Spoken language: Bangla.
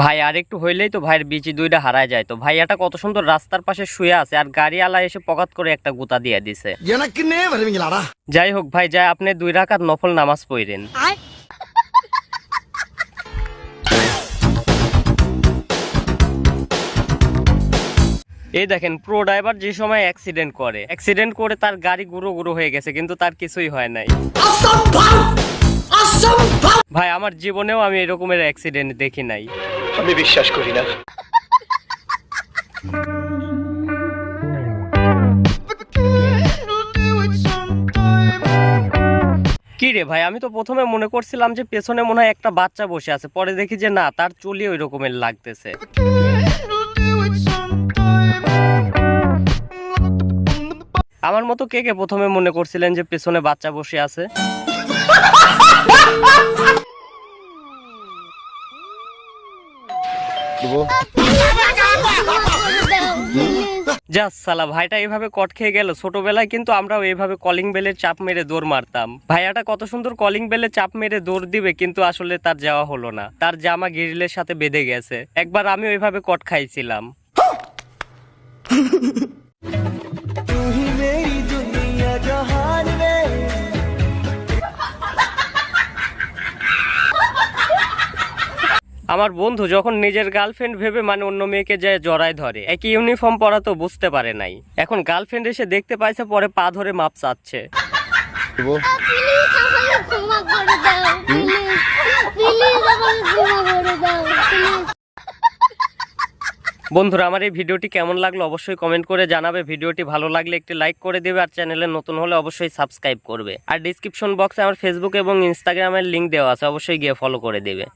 ভাই, আর একটু হইলেই তো ভাইয়ের বিচি দুইটা হারায় যায়। তো ভাই এটা কত সুন্দর রাস্তার পাশে শুয়ে আছে, আর গাড়ি আলায় এসে পকাত করে একটা গুতা দিয়ে দিছে। যাই হোক ভাই, যাই, আপনি দুই রাকাত নফল নামাজ পড়েন। এই দেখেন প্রো ড্রাইভার যে সময় অ্যাক্সিডেন্ট করে অ্যাক্সিডেন্ট করে তার গাড়ি গুঁড়ো গুঁড়ো হয়ে গেছে, কিন্তু তার কিছুই হয় নাই। ভাই আমার জীবনেও আমি এরকমের অ্যাক্সিডেন্ট দেখি নাই। আমি বিশ্বাস করি না। কি রে ভাই আমি তো প্রথমে মনে করছিলাম যে পেছনে মনে হয় একটা বাচ্চা বসে আছে পরে দেখি যে না তার চুলি ওই রকমের লাগতেছে। আমার মতো কে কে প্রথমে মনে করছিলেন যে পেছনে বাচ্চা বসে আছে? যা সালা ভাইটা এইভাবে কট খেয়ে গেল। ছোটবেলায় কিন্তু আমরাও এইভাবে কলিং বেলের চাপ মেরে দৌড় মারতাম। ভাইয়াটা কত সুন্দর কলিং বেলে চাপ মেরে দৌড় দিবে, কিন্তু আসলে তার যাওয়া হলো না। তার জামা গ্রিলের সাথে বেঁধে গেছে। একবার আমি ওইভাবে কট খাইছিলাম। আমার বন্ধু যখন নিজের গার্লফ্রেন্ড ভেবে মানে অন্য মেয়েকে যায় জড়ায় ধরে একই ইউনিফর্ম পরা তো বুঝতে পারে নাই। এখন গার্লফ্রেন্ড এসে দেখতে পাইছে পরে পা ধরে মাপ চাচ্ছে। বন্ধুরা আমার এই ভিডিওটি কেমন লাগল অবশ্যই কমেন্ট করে জানাবে। ভিডিওটি ভালো লাগলে একটি লাইক করে দেবে আর চ্যানেলে নতুন হলে অবশ্যই সাবস্ক্রাইব করবে। আর ডিসক্রিপশন বক্সে আমার ফেসবুক এবং ইনস্টাগ্রামের লিংক দেওয়া আছে অবশ্যই গিয়ে ফলো করে দেবে।